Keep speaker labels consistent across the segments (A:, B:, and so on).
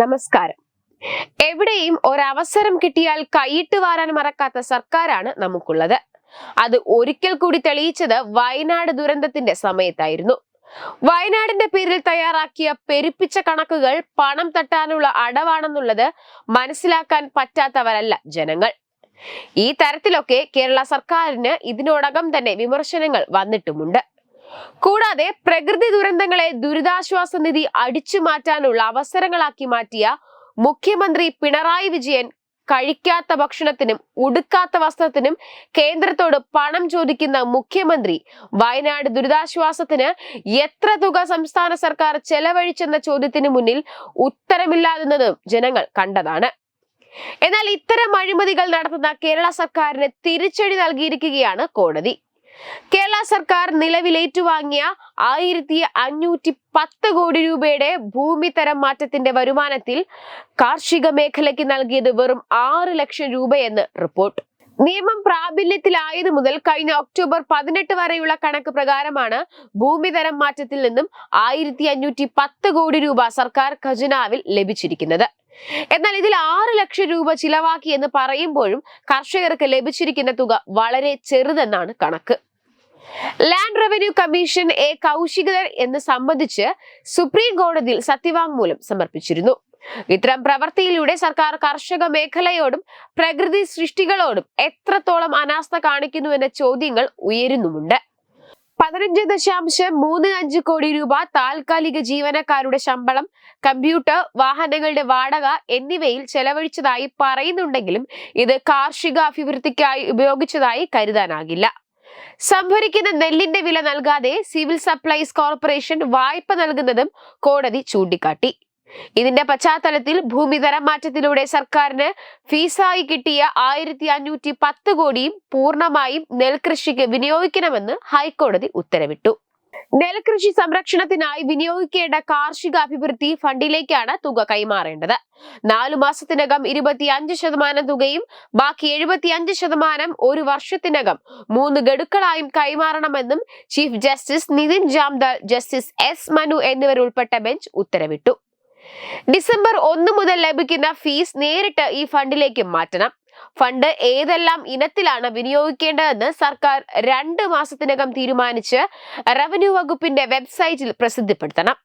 A: നമസ്കാരം. എവിടെയും ഒരവസരം കിട്ടിയാൽ കൈയിട്ട് വാരാൻ മറക്കാത്ത സർക്കാരാണ് നമുക്കുള്ളത്. അത് ഒരിക്കൽ കൂടി തെളിയിച്ചത് വയനാട് ദുരന്തത്തിന്റെ സമയത്തായിരുന്നു. വയനാടിന്റെ പേരിൽ തയ്യാറാക്കിയ പെരുപ്പിച്ച കണക്കുകൾ പണം തട്ടാനുള്ള അടവാണെന്നുള്ളത് മനസ്സിലാക്കാൻ പറ്റാത്തവരല്ല ജനങ്ങൾ. ഈ തരത്തിലൊക്കെ കേരള സർക്കാരിന് ഇതിനോടകം തന്നെ വിമർശനങ്ങൾ വന്നിട്ടുമുണ്ട്. കൂടാതെ പ്രകൃതി ദുരന്തങ്ങളെ ദുരിതാശ്വാസ നിധി അടിച്ചു മാറ്റാനുള്ള അവസരങ്ങളാക്കി മാറ്റിയ മുഖ്യമന്ത്രി പിണറായി വിജയൻ കഴിക്കാത്ത ഭക്ഷണത്തിനും ഉടുക്കാത്ത വസ്ത്രത്തിനും കേന്ദ്രത്തോട് പണം ചോദിക്കുന്ന മുഖ്യമന്ത്രി വയനാട് ദുരിതാശ്വാസത്തിന് എത്ര തുക സംസ്ഥാന സർക്കാർ ചെലവഴിച്ചെന്ന ചോദ്യത്തിന് മുന്നിൽ ഉത്തരമില്ലാതെന്നതും ജനങ്ങൾ കണ്ടതാണ്. എന്നാൽ ഇത്തരം അഴിമതികൾ നടത്തുന്ന കേരള സർക്കാരിന് തിരിച്ചടി നൽകിയിരിക്കുകയാണ് കോടതി. കേരള സർക്കാർ നിലവിൽ ഏറ്റുവാങ്ങിയ ആയിരത്തി അഞ്ഞൂറ്റി പത്ത് കോടി രൂപയുടെ ഭൂമി തരം മാറ്റത്തിന്റെ വരുമാനത്തിൽ കാർഷിക മേഖലയ്ക്ക് നൽകിയത് വെറും ആറ് ലക്ഷം രൂപയെന്ന് റിപ്പോർട്ട്. നിയമം പ്രാബല്യത്തിലായത് മുതൽ കഴിഞ്ഞ ഒക്ടോബർ പതിനെട്ട് വരെയുള്ള കണക്ക് പ്രകാരമാണ് ഭൂമി തരം മാറ്റത്തിൽ നിന്നും ആയിരത്തി അഞ്ഞൂറ്റി പത്ത് കോടി രൂപ സർക്കാർ ഖജനാവിൽ ലഭിച്ചിരിക്കുന്നത്. എന്നാൽ ഇതിൽ ആറ് ലക്ഷം രൂപ ചിലവാക്കി എന്ന് പറയുമ്പോഴും കർഷകർക്ക് ലഭിച്ചിരിക്കുന്ന തുക വളരെ ചെറുതെന്നാണ് കണക്ക്. Land revenue commission A Kaushikar എന്ന് സംബന്ധിച്ച് സുപ്രീം കോടതിയിൽ സത്യവാങ്മൂലം സമർപ്പിച്ചിരുന്നു. ഇത്തരം പ്രവൃത്തിയിലൂടെ സർക്കാർ കർഷക മേഖലയോടും പ്രകൃതി സൃഷ്ടികളോടും എത്രത്തോളം അനാസ്ഥ കാണിക്കുന്നു എന്ന ചോദ്യങ്ങൾ ഉയരുന്നുമുണ്ട്. പതിനഞ്ച് ദശാംശം മൂന്ന് അഞ്ച് കോടി രൂപ താൽക്കാലിക ജീവനക്കാരുടെ ശമ്പളം കമ്പ്യൂട്ടർ വാഹനങ്ങളുടെ വാടക എന്നിവയിൽ ചെലവഴിച്ചതായി പറയുന്നുണ്ടെങ്കിലും ഇത് കാർഷിക അഭിവൃദ്ധിക്കായി ഉപയോഗിച്ചതായി കരുതാനാകില്ല. സംഭരിക്കുന്ന നെല്ലിന്റെ വില നൽകാതെ സിവിൽ സപ്ലൈസ് കോർപ്പറേഷൻ വായ്പ നൽകുന്നതും കോടതി ചൂണ്ടിക്കാട്ടി. ഇതിന്റെ പശ്ചാത്തലത്തിൽ ഭൂമി തരം മാറ്റത്തിലൂടെ സർക്കാരിന് ഫീസായി കിട്ടിയ ആയിരത്തി അഞ്ഞൂറ്റി പത്ത് കോടിയും പൂർണമായും നെൽകൃഷിക്ക് വിനിയോഗിക്കണമെന്ന് ഹൈക്കോടതി ഉത്തരവിട്ടു. നെൽകൃഷി സംരക്ഷണത്തിനായി വിനിയോഗിക്കേണ്ട കാർഷിക അഭിവൃദ്ധി ഫണ്ടിലേക്കാണ് തുക കൈമാറേണ്ടത്. നാലു മാസത്തിനകം ഇരുപത്തിയഞ്ച് ശതമാനം തുകയും ബാക്കി എഴുപത്തിയഞ്ച് ശതമാനം ഒരു വർഷത്തിനകം മൂന്ന് ഗഡുക്കളായും കൈമാറണമെന്നും chief justice Nitin Jamdar justice S Manu എന്നിവരുൾപ്പെട്ട bench ഉത്തരവിട്ടു. ഡിസംബർ ഒന്ന് മുതൽ ലഭിക്കുന്ന ഫീസ് നേരിട്ട് ഈ ഫണ്ടിലേക്ക് മാറ്റണം. ഫണ്ട് ഏതെല്ലാം ഇനത്തിലാണ് വിനിയോഗിക്കേണ്ടതെന്ന് സർക്കാർ രണ്ട് മാസത്തിനകം തീരുമാനിച്ച് റവന്യൂ വകുപ്പിന്റെ വെബ്സൈറ്റിൽ പ്രസിദ്ധപ്പെടുത്തണം.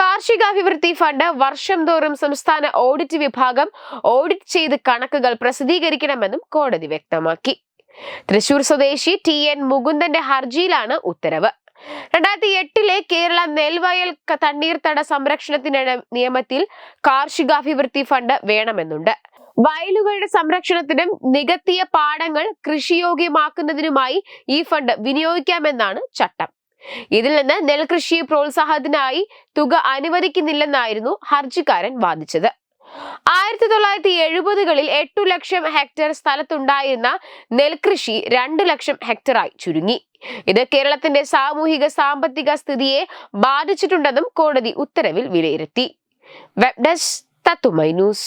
A: കാർഷികാഭിവൃദ്ധി ഫണ്ട് വർഷം തോറും സംസ്ഥാന ഓഡിറ്റ് വിഭാഗം ഓഡിറ്റ് ചെയ്ത് കണക്കുകൾ പ്രസിദ്ധീകരിക്കണമെന്നും കോടതി വ്യക്തമാക്കി. തൃശൂർ സ്വദേശി ടി എൻ മുകുന്ദന്റെ ഹർജിയിലാണ് ഉത്തരവ്. രണ്ടായിരത്തി എട്ടിലെ കേരള നെൽവയൽ തണ്ണീർത്തട സംരക്ഷണത്തിന് നിയമത്തിൽ കാർഷികാഭിവൃദ്ധി ഫണ്ട് വേണമെന്നുണ്ട്. വയലുകളുടെ സംരക്ഷണത്തിനും നികത്തിയ പാടങ്ങൾ കൃഷിയോഗ്യമാക്കുന്നതിനുമായി ഈ ഫണ്ട് വിനിയോഗിക്കാമെന്നാണ് ചട്ടം. ഇതിൽ നിന്ന് നെൽകൃഷി പ്രോത്സാഹത്തിനായി തുക അനുവദിക്കുന്നില്ലെന്നായിരുന്നു ഹർജിക്കാരൻ വാദിച്ചത്. ആയിരത്തി തൊള്ളായിരത്തി എഴുപതുകളിൽ എട്ടു ലക്ഷം ഹെക്ടർ സ്ഥലത്തുണ്ടായിരുന്ന നെൽകൃഷി രണ്ട് ലക്ഷം ഹെക്ടറായി ചുരുങ്ങി. ഇത് കേരളത്തിന്റെ സാമൂഹിക സാമ്പത്തിക സ്ഥിതിയെ ബാധിച്ചിട്ടുണ്ടെന്നും കോടതി ഉത്തരവിൽ വിലയിരുത്തി. Web Tatwamayi news.